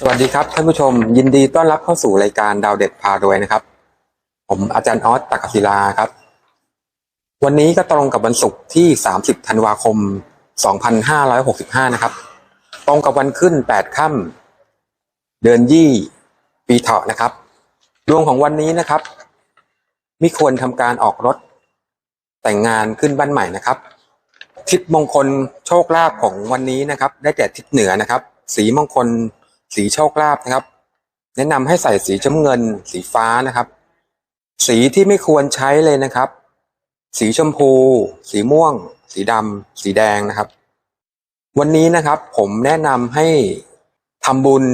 สวัสดีครับท่านผู้ชม ยินดีต้อนรับเข้าสู่รายการดาวเด็ดพารวยนะครับ ผมอาจารย์ออสตักศิลาครับ วันนี้ก็ตรงกับวันศุกร์ที่ 30 ธันวาคม 2565 นะครับ ตรงกับวันขึ้น 8 ค่ำเดือนยี่ปีเถาะนะครับ ดวงของวันนี้นะครับมิควรทำการออกรถ แต่งงานขึ้นบ้านใหม่นะครับ ทิศมงคลโชคลาภของวันนี้นะครับ ได้แก่ทิศเหนือนะครับ สีมงคล สีโชคลาภนะครับ แนะนำให้ใส่สีจ้ำเงิน สีฟ้านะครับ สีที่ไม่ควรใช้เลยนะครับ สีชมพู สีม่วง สีดำสีแดงนะครับ วันนี้นะครับผมแนะนำให้ทำบุญ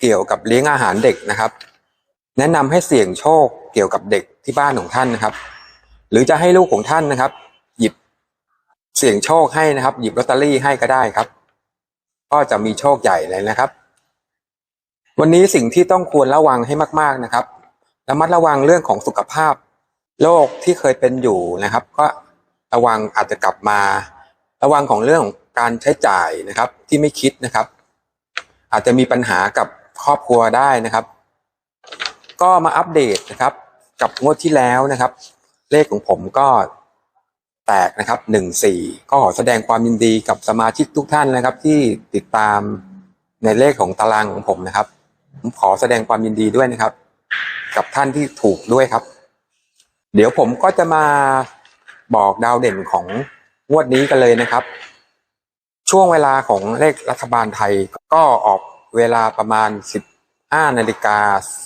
เกี่ยวกับเลี้ยงอาหารเด็กนะครับ แนะนำให้เสี่ยงโชคเกี่ยวกับเด็กที่บ้านของท่านนะครับ หรือจะให้ลูกของท่านนะครับ หยิบเสี่ยงโชคให้นะครับ หยิบลอตเตอรี่ให้ก็ได้ครับ ก็จะมีโชคใหญ่เลยนะครับ วันนี้สิ่งที่ต้องควรระวังให้มากๆนะครับ ระมัดระวังเรื่องของสุขภาพ โรคที่เคยเป็นอยู่นะครับ ก็ระวังอาจจะกลับมา ระวังของเรื่องของการใช้จ่ายนะครับ ที่ไม่คิดนะครับ อาจจะมีปัญหากับครอบครัวได้นะครับ ก็มาอัปเดตนะครับ กับงวดที่แล้วนะครับ เลขของผมก็แตกนะครับหนึ่งสี่ก็ขอแสดงความยินดีกับสมาชิกทุกท่านนะครับ ที่ติดตามในเลขของตารางของผมนะครับ ผมขอแสดงความยินดีด้วยนะครับ กับท่านที่ถูกด้วยครับ เดี๋ยวผมก็จะมาบอกดาวเด่นของงวดนี้กันเลยนะครับ ช่วงเวลาของเลขรัฐบาลไทยก็ออกเวลาประมาณ 15นาฬิกา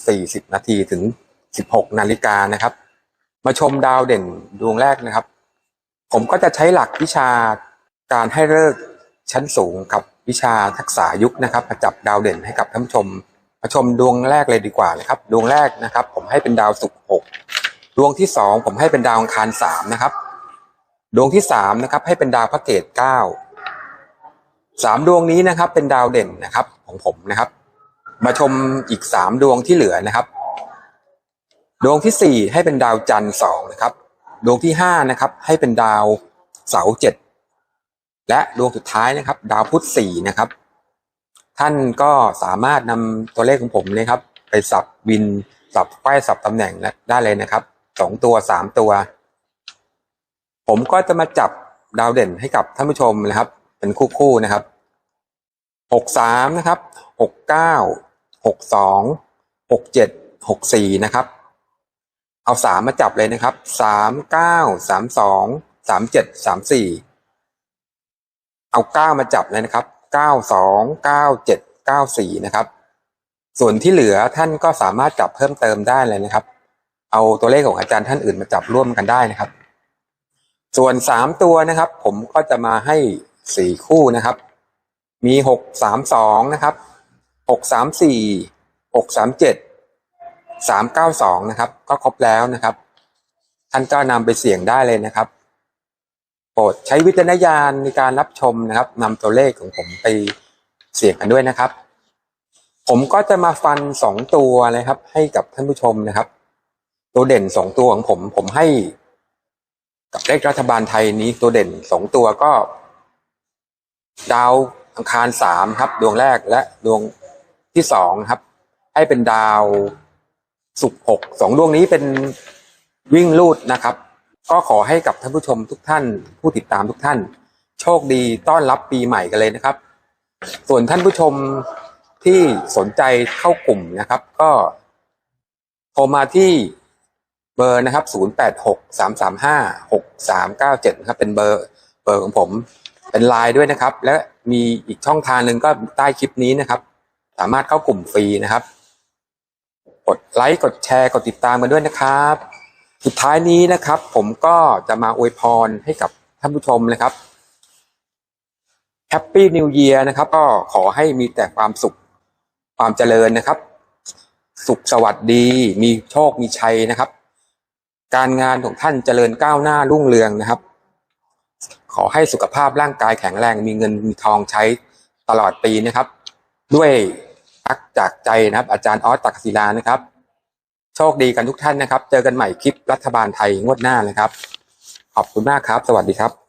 40นาทีถึง 16นาฬิกานะครับ มาชมดาวเด่นดวงแรกนะครับ ผมก็จะใช้หลักวิชาการให้เลิกชั้นสูงกับวิชาทักษะยุคนะครับมาจับดาวเด่นให้กับท่านผู้ชม มาชมดวงแรกเลยดีกว่านะครับ ดวงแรกนะครับ ผมให้เป็นดาวศุกร์หกดวงที่สองผมให้เป็นดาวอังคารสามนะครับ ดวงที่สามนะครับ ให้เป็นดาวพระเกตเก้าสามดวงนี้นะครับ เป็นดาวเด่นนะครับ ของผมนะครับ มาชมอีกสามดวงที่เหลือนะครับ ดวงที่สี่ให้เป็นดาวจันทร์สองนะครับ ดวงที่ห้านะครับ ให้เป็นดาวเสาร์เจ็ดและดวงสุดท้ายนะครับ ดาวพุธสี่นะครับ ท่านก็สามารถนำตัวเลขของผมเลยครับ ไปสับวินสับไขว้สับตำแหน่งได้เลยนะครับสองตัวสามตัว ผมก็จะมาจับดาวเด่นให้กับท่านผู้ชมนะครับ เป็นคู่คู่ๆนะครับหกสามนะครับหกเก้าหกสองหกเจ็ดหกสี่นะครับ เอาสามมาจับเลยนะครับสามเก้าสามสองสามเจ็ดสามสี่เอาเก้ามาจับเลยนะครับ เก้าสองเก้าเจ็ดเก้าสี่นะครับ ส่วนที่เหลือท่านก็สามารถจับเพิ่มเติมได้เลยนะครับ เอาตัวเลขของอาจารย์ท่านอื่นมาจับร่วมกันได้นะครับ ส่วนสามตัวนะครับ ผมก็จะมาให้สี่คู่นะครับ มีหกสามสองนะครับหกสามสี่หกสามเจ็ดสามเก้าสองนะครับ ก็ครบแล้วนะครับ ท่านก็นำไปเสี่ยงได้เลยนะครับ โปรดใช้วิจารณญาณในการรับชมนะครับนำตัวเลขของผมไปเสี่ยงกันด้วยนะครับ ผมก็จะมาฟันสองตัวเลยครับ ให้กับท่านผู้ชมนะครับ ตัวเด่นสองตัวของผม ผมให้ กับเลขรัฐบาลไทยนี้ตัวเด่นสองตัวก็ ดาวอังคารสามครับ ดวงแรกและดวงที่สองครับ ให้เป็นดาวศุกร์หกสองดวงนี้เป็นวิ่งลูดนะครับ ก็ขอให้กับท่านผู้ชมทุกท่าน ผู้ติดตามทุกท่าน โชคดีต้อนรับปีใหม่กันเลยนะครับ ส่วนท่านผู้ชมที่สนใจเข้ากลุ่มนะครับ ก็โทรมาที่เบอร์นะครับ 0863356397นะครับ เป็นเบอร์เบอร์ของผม เป็นไลน์ด้วยนะครับ และมีอีกช่องทางหนึ่งก็ใต้คลิปนี้นะครับ สามารถเข้ากลุ่มฟรีนะครับ กดไลค์ กดแชร์ กดติดตามกันด้วยนะครับ สุดท้ายนี้นะครับ ผมก็จะมาอวยพรให้กับท่านผู้ชมนะครับแฮปปี้นิวเ a ียร์นะครับ ก็ขอให้มีแต่ความสุขความเจริญนะครับ สุขสวัสดี มีโชคมีชัยนะครับ การงานของท่านเจริญก้าวหน้ารุ่งเรืองนะครับ ขอให้สุขภาพร่างกายแข็งแรง มีเงินมีทองใช้ตลอดปีนะครับ ด้วยรักจากใจนะครับ อาจารย์ออสตักศิลานะครับ โชคดีกันทุกท่านนะครับ เจอกันใหม่คลิปรัฐบาลไทยงวดหน้านะครับ ขอบคุณมากครับ สวัสดีครับ